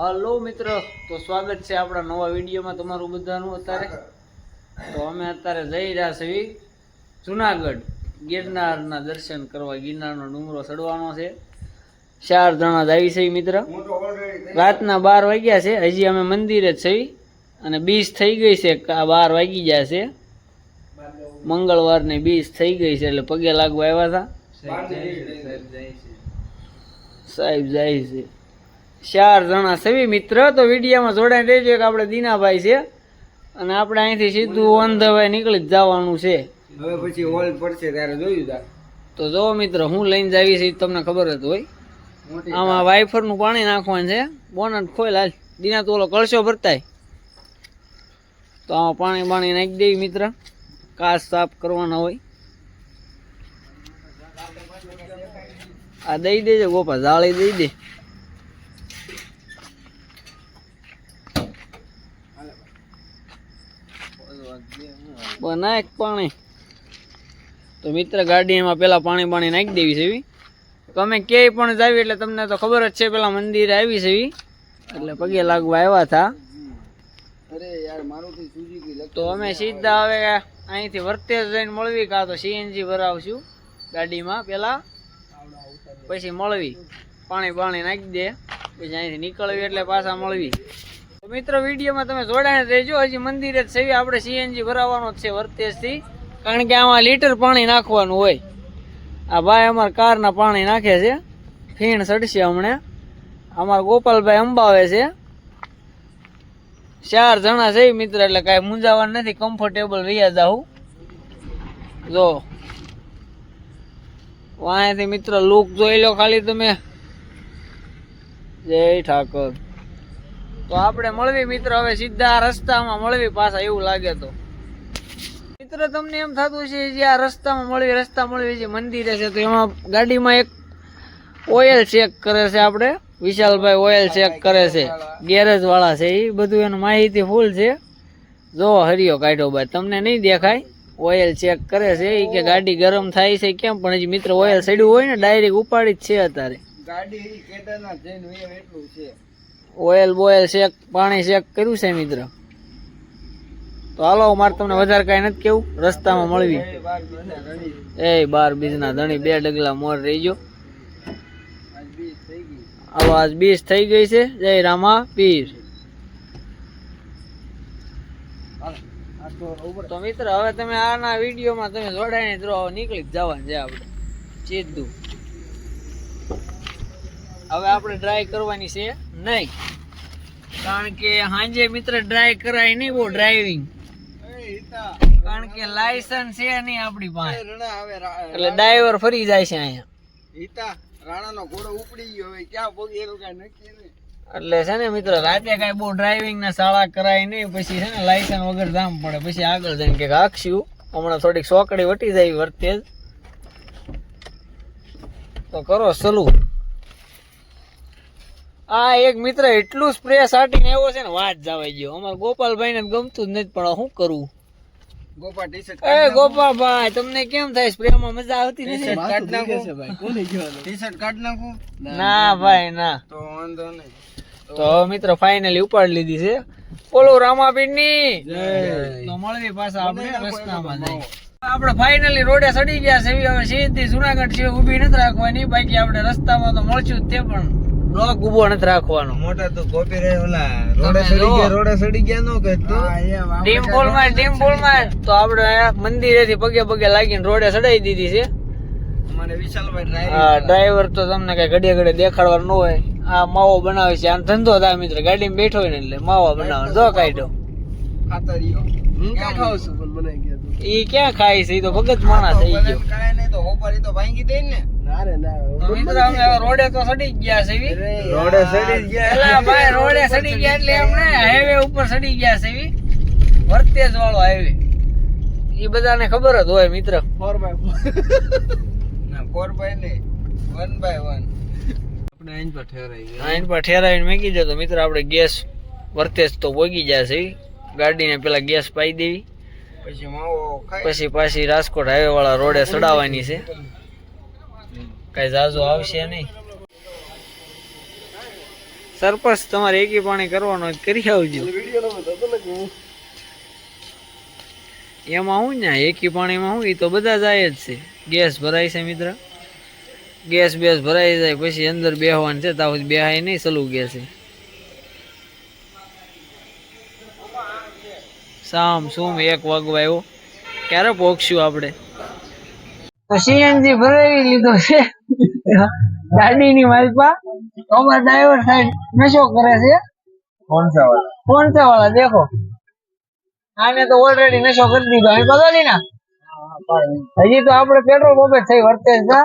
Hello મિત્ર તો સ્વાગત છે આપણા નવા વિડીયોમાં તમારું બધાનું અત્યારે. તો અમે અત્યારે જઈ રહ્યા છીએ જુનાગઢ ગિરનારના દર્શન કરવા. ગિરનારનો ડુંગરો ચડવાનો છે. ચાર જણા જ આવી છે મિત્ર. રાતના બાર વાગ્યા છે. હજી અમે મંદિરે જ છીએ અને બીજ થઈ ગઈ છે. બાર વાગી ગયા છે. મંગળવારની બીજ થઈ ગઈ છે એટલે પગે લાગવા આવ્યા હતા. સાહેબ જાય છે ચાર જણા સવી મિત્ર તો વિડીયામાં જોડાઈ રહેજો કે આપણે દીનાભાઈ છે. અને આપણે અહીંથી સીધું ઓન ધ વે નીકળી જ જવાનું છે. હવે પછી હોલ પડશે ત્યારે જોયું તા. તો જો મિત્ર હું લઈને જાવી છે તમને ખબર જ હોય. આમાં વાઇફરનું પાણી નાખવાનું છે. બોનટ ખોલ હાલ. દીના તો ઓલો કળશો ભરતાય. તો આમાં પાણી બાણી નાખી દેવી મિત્ર. કાચ સાફ કરવાના હોય. આ દઈ દેજો ગોપા જાળી દઈ દે. બનાય પાણી. તો મિત્ર ગાડીમાં પેલા પાણી પાણી નાખી દેવી છે એવી. તમે ક્યાંય પણ જાવી એટલે તમને તો ખબર જ છે પેલા મંદિરે આવી છે એવી. એટલે પગે લાગવા આવ્યા હતા. તો અમે સીધા હવે અહીંથી વર્તેજ જઈને મળવી કાં તો સીએનજી ભરાવશું ગાડીમાં પેલા. પછી મળવી. પાણી પાણી નાખી દે. પછી અહીંથી નીકળવી એટલે પાછા મળવી. મિત્રો, વિડીયોમાં તમે જોડાઈને રહેજો. હજી મંદિરે જ સેવી આપણે સીએનજી ભરાવવાનો છે વર્તેજથી. કારણ કે આમાં લીટર પાણી નાખવાનું હોય. આ ભાઈ અમારા કારના પાણી નાખે છે. ફીણ ચડશે હમણાં. અમારા ગોપાલભાઈ અંબાવે છે. ચાર જણા છે મિત્ર, એટલે કાંઈ મૂંઝાવાનું નથી. કમ્ફર્ટેબલ રહ્યા જાઉં જો. વાંથી મિત્ર, લુક જોઈ લો ખાલી તમે. જય ઠાકોર. તો આપણે મળવી મિત્ર, હવે સીધા રસ્તામાં મળવી પાછા એવું લાગે તો. મિત્ર, તમને એમ થતું છે જે આ રસ્તામાં મળવી, રસ્તા મળવી જે મંદિરે છે, તો એમાં ગાડીમાં એક ઓઇલ ચેક કરે છે આપણે. વિશાલભાઈ ઓઇલ ચેક કરે છે. ગેરેજ વાળા છે એ બધું એનું માહિતી ફૂલ છે. જો, હરિયો કાઢ્યો ભાઈ તમને નહીં દેખાય? ઓઇલ ચેક કરે છે એ કે ગાડી ગરમ થાય છે કેમ? પણ હજી મિત્ર ઓઇલ સડ્યું હોય ને, ડાયરેક્ટ ઉપાડી જ છે અત્યારે. ગાડી કેદારનાથ જઈને એટલું છે. ઓઇલ બોઇલ શેક, પાણી ચેક કર્યું છે મિત્ર. તો હાલો મારે તમને વધારે કાંઈ નથી કેવું. રસ્તામાં મળવી. એ બાર બીજા બીજના ધણી, બે ડગલા મોર રહીજો ગયો. બીજ ગઈ આજ બીસ થઈ ગઈ છે. જય રામા પીર તો મિત્ર, હવે તમે આના વિડીયોમાં તમે જોડાઈને નીકળી જ જવાનું છે આપણે. સીધું હવે આપણે ડ્રાય કરવાની છે નહીં. કારણ કે સાંજે મિત્ર ડ્રાય કરાય નહીં બહુ ડ્રાઇવિંગ કારણ કે લાયસન્સ છે નહીં આપણી પાસે. એટલે ડ્રાઈવર ફરી જાય છે અહીંયા. હિતા રાણાનો ઘોડો ઉપડી ગયો હવે ક્યાં પગે કાંઈ નક્કી નહીં. એટલે છે ને મિત્ર રાતે કાંઈ બહુ ડ્રાઇવિંગ ના શાળા કરાય નહીં પછી છે ને લાયસન્સ વગર જામ પડે. પછી આગળ જઈને કે આખશું હમણાં થોડીક સોકડી વટી જાય વર્તે તો કરો સલુ. આ એક મિત્ર એટલું સ્પ્રે સાટીને એવો છે ને વાત જવાઈ ગયો. અમારે ગોપાલભાઈ ને ગમતું જ નથી પણ શું કરવું ગોપા ટી શર્ટ એ ગોપાલભાઈ તમને કેમ થાય સ્પ્રે માં મજા આવતી નથી? કાઢ નાખું. ટી શર્ટ કાઢ નાખું. ના ભાઈ ના. તો વાંધો નહીં. તો મિત્ર ફાઇનલી ઉપાડી લીધી છે. બોલો રામાપીરની તો મળવી પાછા આપણે રસ્તામાં જઈએ આપણે ફાઇનલી રોડે ચડી ગયા છે હવે સીધી જુનાગઢ છે ઊભી નથી રાખવાની. બાકી આપણે રસ્તામાં તો મળશું જ તે પણ. બ્લોક ઊભો નથી રાખવાનો. મોટા તો કોપી રહે ઓલા રોડે સડી ગયા, રોડે સડી ગયા નો કે તો? ટીમ બોલમાં ટીમ બોલમાં તો આપણે મંદિરેથી પગે પગે લાગીને રોડે સડાઈ દીધી છે. મને વિશાલભાઈ આ ડ્રાઈવર તો તમને કઈ ઘડીએ ઘડીએ દેખાડવાનું ન હોય. આ માવો બનાવે છે આમ ધંધો થાય મિત્ર ગાડીમાં બેઠો હોય ને એટલે માવા બનાવે. જો કાઢ્યો. ખાતરીઓ. હું ક્યાં ખાવ છું? પણ બનાવી ગયા તું. ઈ ક્યાં ખાય છે? ઈ તો ભગત માણસ થઈ ગયો. નહીં તો ભાંગી દે ને. ના રે ના તો મિત્રો અમે હવે રોડે તો સડી ગયા છે. રોડે સડી ગયા. એલા ભાઈ રોડે સડી ગયા એટલે એમને હાઈવે ઉપર સડી ગયા છે. વર્તેજ વાળો હાઈવે એ બધાને ખબર જ હોય મિત્ર. ફોર બાય ના ફોર બાય નહીં. વન બાય વન આપણે પર ઠેરાઈ ગયા. આઈન પર ઠેરાવીને મેકી દો તો મિત્ર આપણે ગેસ વર્તેજ તો વોગી જાય છે ગાડીને પેલા ગેસ પાઈ દેવી. પછી પછી રાજકોટ હાઈવે વાળા રોડે ચડાવવાની છે. કઈ ઝાઝુ આવશે નહીં. સરપંચ તમારે એકી પાણી કરવાનો કરી આવજો. એમાં હું ને એકી પાણીમાં હું એ તો બધા જાય જ છે. ગેસ ભરાય છે મિત્ર. ગેસ બેસ ભરાઈ જાય પછી અંદર બેહવાનું છે તાવ બેહાય નહીં સલું ગેસ. સામ સુમ એક વાગવા આવ્યો? ક્યારે પોક્ષ્યું આપણે? સીએનજી ભરાવી લીધો છે. ગાડીની માલપા. અમાર ડ્રાઈવર સાહેબ નશો કરે છે. કોણસા વાળા દેખો. આને તો ઓલરેડી નશો કરી દીધો. અહીં પતો નહીં હજી તો આપણે પેટ્રોલ પંપે થઈ વર્તે છે.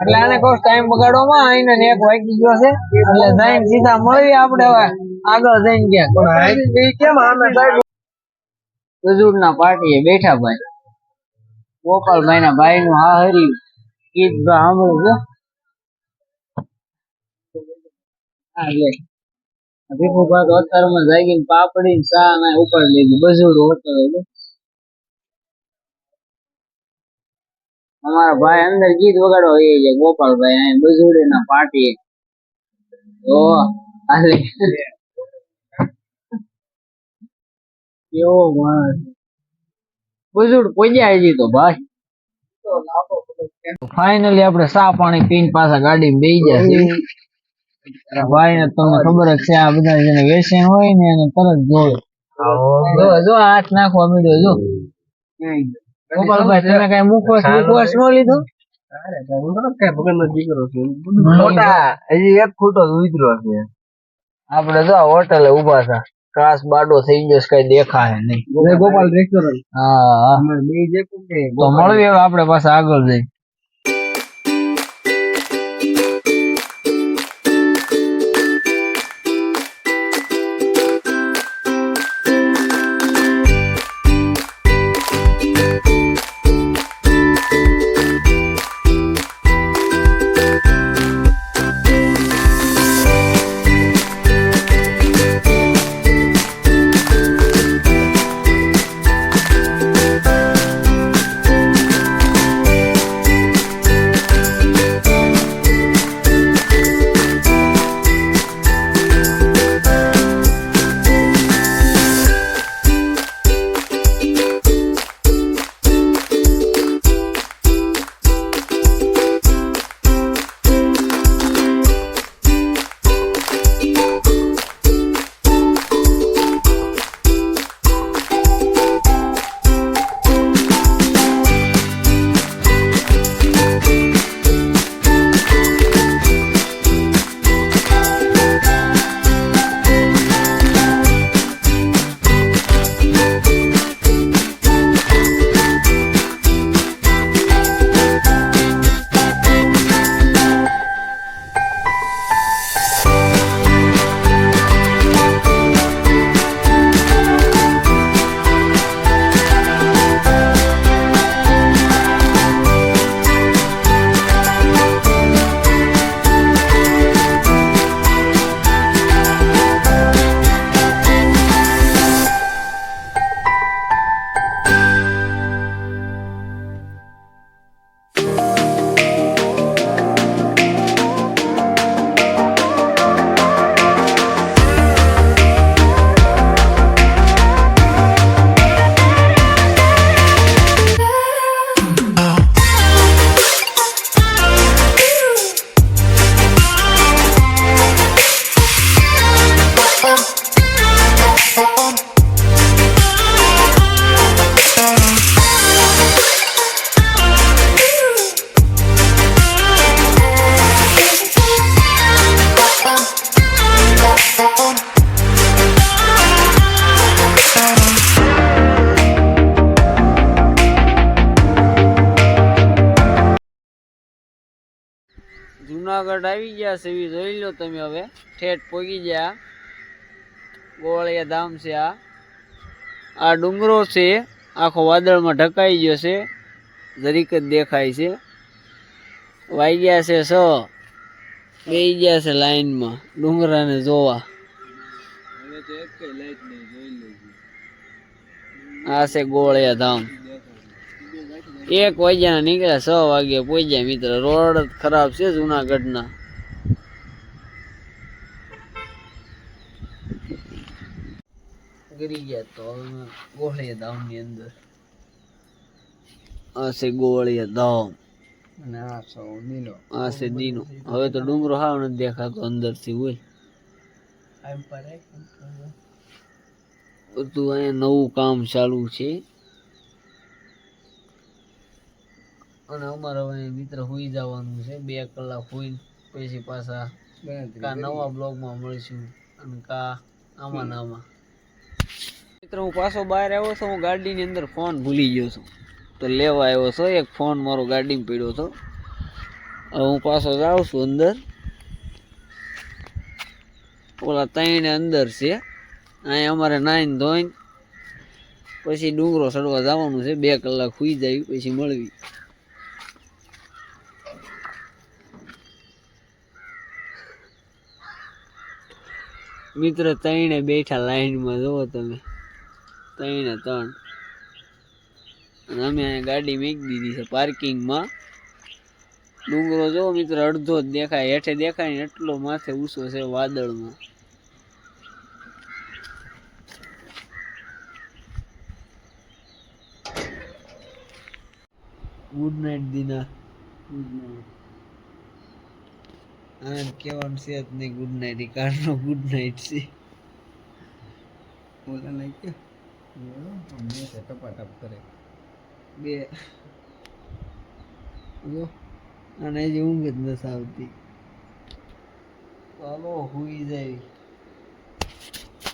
એટલે આને કહું ટાઈમ બગાડવામાં આઈને ને એક વાગી ગયો છે. એટલે જઈને સીધા મળીએ આપણે હવે. આગળ જઈને ક્યાં કેમ આમે હજુર ના પાટીએ બેઠા ભાઈ. ગોપાલભાઈ ના ભાઈ નું હા હરી ગીત સાંભળ્યું ભીખુભા તો અત્યારમાં જાગીને પાપડી ચા ના ઉપાડી લીધું બજુડ હોટલ અમારા ભાઈ અંદર ગીત વગાડવા એ છે ગોપાલભાઈ. બજુડી ના પાર્ટી ઓ હાલે કેવો માણસ. પોજ્યા હજી તો ભાઈ? ફાઇનલી આપણે સા પાણી પીને પાછા ગાડી બેસી ગયા ભાઈ ને તમને ખબર જ છે આ બધા જેને વેસન હોય ને એને તરત જોવે જો જો હાથ નાખવા માંડ્યો જો. ગોપાલભાઈ તમે કઈ મુખવાસ મુખવાસ નો લીધો? આપડે જો હોટલે ઊભા હતા ક્રાસ બાડો થઈ ગયો છે કઈ દેખાય નહીં. ગોપાલ રેસ્ટોરન્ટ હા હા. બે જે તો મળવી હવે આપણે પાછા આગળ જઈ. જુનાગઢ આવી ગયા છે, એવી જોઈ લો તમે હવે. ઠેઠ પોગી ગયા. ગોળિયા ધામ છે આ. આ ડુંગરો છે, આખો વાદળમાં ઢકાઈ ગયો છે. જરીક જ દેખાય છે. વાઈ ગયા છે. સ બે ગયા છે લાઈનમાં, ડુંગરાને જોવા. આ છે ગોળિયા ધામ. એક વાગ્યાના નીકળ્યા છ વાગે પહોંચ્યા મિત્ર. રોડ ખરાબ છે જુનાગઢના. ગરી ગયા તો ગોળિયા ધામની અંદર. આ છે ગોળિયા ધામ. આ છે દીનો હવે તો ડુંગરો હાવ નથી દેખાતો અંદરથી હોય બધું અહીંયા નવું કામ ચાલુ છે. અને અમારે હવે મિત્ર હુઈ જવાનું છે. બે કલાક હોઈ પછી પાછા કા નવા બ્લોગમાં મળીશું અને કા આમાં નામાં. આમાં મિત્ર હું પાછો બહાર આવ્યો છું. હું ગાડીની અંદર ફોન ભૂલી ગયો છું. તો લેવા આવ્યો છો. એક ફોન મારો ગાડીમાં પડ્યો હતો. હું પાછો જાઉં છું અંદર. ઓલા ત્રણ અંદર છે. અહીંયા અમારે નાઈન ધોઈને પછી ડુંગરો ચડવા જવાનું છે. બે કલાક સુઈ જાય પછી મળવી. મિત્ર ત્રણે બેઠા લાઈનમાં જુઓ તમે. ત્રણે ત્રણ. અને અમે ગાડી મૂકી દીધી છે પાર્કિંગમાં. ડુંગરો જો મિત્ર, અડધો જ દેખાય, હેઠે દેખાય ને એટલો માથે ઊંચો છે વાદળમાં. Good night, દીના. આનંદ કહેવાનું છે જ નહીં ગુડ નાઇટ એ કારનો ગુડ નાઇટ છે. બોલા કે? અમને છે ટપાટપ કરે. બે. જો. અને જે ઊંઘ જ નથી આવતી. ચાલો હુઈ જાય.